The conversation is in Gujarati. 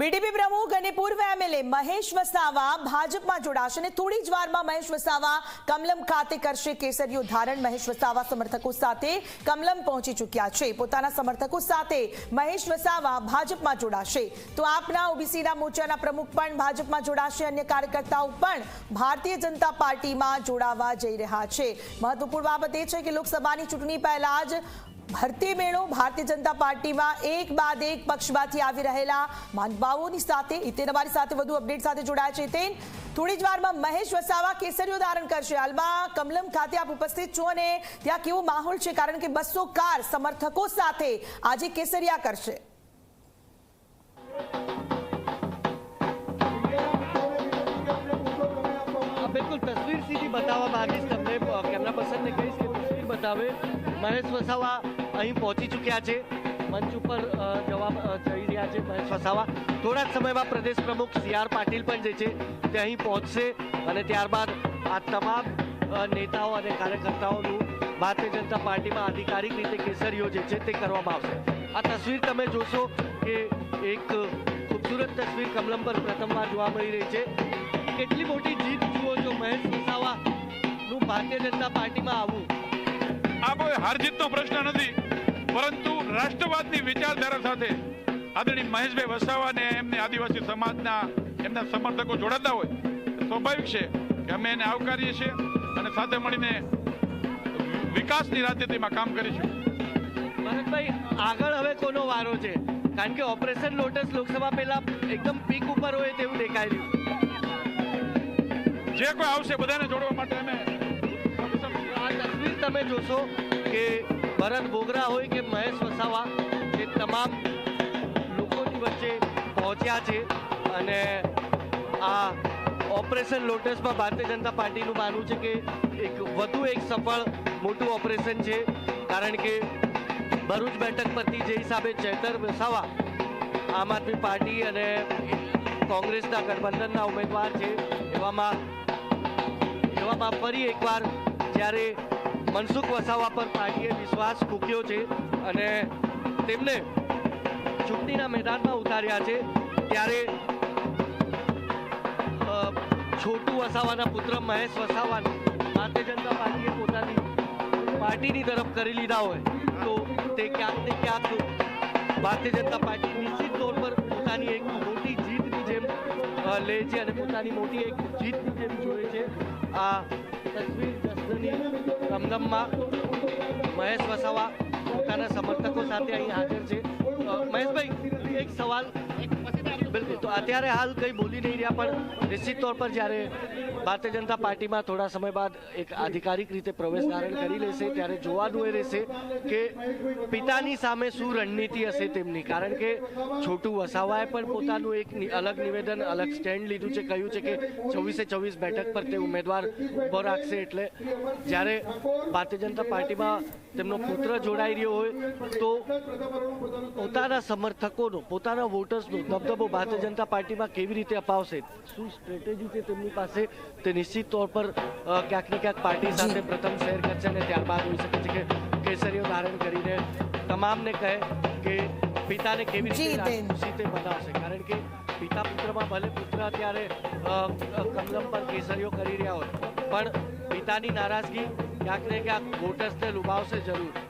બીડીપી પ્રમુખ અને પૂર્વ એમએલએ મહેશ વસાવા ભાજપમાં જોડાશે અને થોડી જ વારમાં મહેશ વસાવા કમલમ ખાતે કરશે કેસરીઓ ધારણ. મહેશ વસાવા સમર્થકો સાથે કમલમ પહોંચી ચૂક્યા છે. પોતાના સમર્થકો સાથે મહેશ વસાવા ભાજપમાં જોડાશે. તો આપના ઓબીસીના મોરચાના પ્રમુખ પણ ભાજપમાં જોડાશે. અન્ય કાર્યકર્તાઓ પણ ભારતીય જનતા પાર્ટીમાં જોડાવા જઈ રહ્યા છે. મહત્વપૂર્ણ બાબત એ છે કે લોકસભાની ચૂંટણી પહેલા જ ભરતી મેળો ભારતીય જનતા પાર્ટીમાં એક બાદ એક પક્ષમાંથી આવી રહેલા માનભાવોની સાથે, ઇતેન અમારી સાથે વધુ અપડેટ સાથે જોડાયા છે ઇતેન. થોડી જ વારમાં મહેશ વસાવા કેસરીઓ ધારણ કરશે. હાલમાં કમલમ ખાતે આપ ઉપસ્થિત છો અને ત્યાં કેવો માહોલ છે? કારણ કે બસો કાર સમર્થકો સાથે આજે કેસરિયા કરશે. બિલકુલ તસવીર સીધી બતાવવા માંગીશ તમને. કેમેરા પર્સનને કહીશ કે તસવીર બતાવે. મહેશ વસાવા અહીં પહોંચી ચૂક્યા છે. મંચ ઉપર જવાબ જવા જઈ રહ્યા છે મહેશ વસાવા. થોડા જ સમયમાં પ્રદેશ પ્રમુખ સી આર પાટીલ પણ જે છે તે અહીં પહોંચશે અને ત્યારબાદ આ તમામ નેતાઓ અને કાર્યકર્તાઓનું ભારતીય જનતા પાર્ટીમાં આધિકારિક રીતે કેસરીઓ જે છે તે કરવામાં આવશે. આ તસવીર તમે જોશો કે એક ખૂબસૂરત તસવીર કમલમ પર પ્રથમવાર જોવા મળી રહી છે. કેટલી મોટી જીત જુઓ છો મહેશ વસાવાનું ભારતીય જનતા પાર્ટીમાં આવવું આ કોઈ હાર જીતનો પ્રશ્ન નથી. પરંતુ રાષ્ટ્રવાદની વિચારધારા સાથે આદરણીય મહેશભાઈ વસાવાને એમને આદિવાસી સમાજના એમના સમર્થકો જોડાતા હોય સ્વાભાવિક છે કે અમે એને આવકારીએ છીએ અને સાથે મળીને વિકાસની રાજનીતિમાં કામ કરીશું. ભરતભાઈ આગળ હવે કોનો વારો છે? કારણ કે ઓપરેશન લોટસ લોકસભા પહેલા એકદમ પીક ઉપર હોય તેવું દેખાય રહ્યું. જે કોઈ આવશે બધાને જોડવા માટે અમે તમે જોશો કે ભરત બોગરા હોય કે મહેશ વસાવા, એ તમામ લોકોની વચ્ચે પહોંચ્યા છે અને આ ઓપરેશન લોટસમાં ભારતીય જનતા પાર્ટીનું માનવું છે કે એક વધુ એક સફળ મોટું ઓપરેશન છે. કારણ કે ભરૂચ બેઠક પરથી જે હિસાબે ચેતર વસાવા આમ આદમી પાર્ટી અને કોંગ્રેસના ગઠબંધનના ઉમેદવાર છે. એવામાં એવામાં ફરી એકવાર જ્યારે મનસુખ વસાવા પર પાર્ટીએ વિશ્વાસ મૂક્યો છે અને તેમને ચૂંટણીના મેદાનમાં ઉતાર્યા છે. ત્યારે છોટુ વસાવાના પુત્ર મહેશ વસાવાને ભારતીય જનતા પાર્ટીએ પોતાની પાર્ટીની તરફ કરી લીધા હોય તો તે ક્યાંક ને ક્યાંક ભારતીય જનતા પાર્ટી નિશ્ચિત તોર પર પોતાની એક મોટી જીતની જેમ લે છે અને પોતાની મોટી એક જીતની જેમ જોવે છે. આ તસવીર જશ્નની મહેશ વસાવા પોતાના સમર્થકો સાથે અહીં હાજર છે. મહેશભાઈ એક સવાલ અત્યારે હાલ કંઈ બોલી નહીં રહ્યા, પણ નિશ્ચિત તौर પર જ્યારે ભારતીય જનતા પાર્ટીમાં થોડા સમય બાદ એક આધિકારિક રીતે પ્રવેશ ધારણ કરી લેશે, ત્યારે જોવાનું એ રહેશે કે પિતાની સામે શું રણનીતિ હશે તેમની. કારણ કે છોટુ વસાવાએ પણ પોતાનું એક અલગ નિવેદન, અલગ સ્ટેન્ડ લીધું છે, કહ્યું છે કે ચોવીસે ચોવીસ બેઠક પર તે ઉમેદવાર ઊભો રાખશે. એટલે જ્યારે ભારતીય જનતા પાર્ટીમાં તેમનો પુત્ર જોડાઈ રહ્યો હોય, તો પોતાના સમર્થકોનો, પોતાના વોટર્સનો, દબદબો ભારતીય જનતા પાર્ટીમાં કેવી રીતે અપાવશે? શું સ્ટ્રેટેજી છે તેમની પાસે? તે નિશ્ચિત તौर પર ક્યાંક ને ક્યાંક પાર્ટી સાથે પ્રથમ શેર કરશે અને ત્યારબાદ હોઈ શકે છે કે કેસરીઓ ધારણ કરીને તમામને કહે કે પિતાને કેવી રીતે બેન. ખુશી તે બનાવશે કારણ કે પિતા પુત્રમાં ભલે પુત્ર અત્યારે કમલમ પર કેસરીઓ કરી રહ્યા હોય પણ પિતાની નારાજગી ક્યાંક ને ક્યાંક વોટર્સને લુભાવશે જરૂર.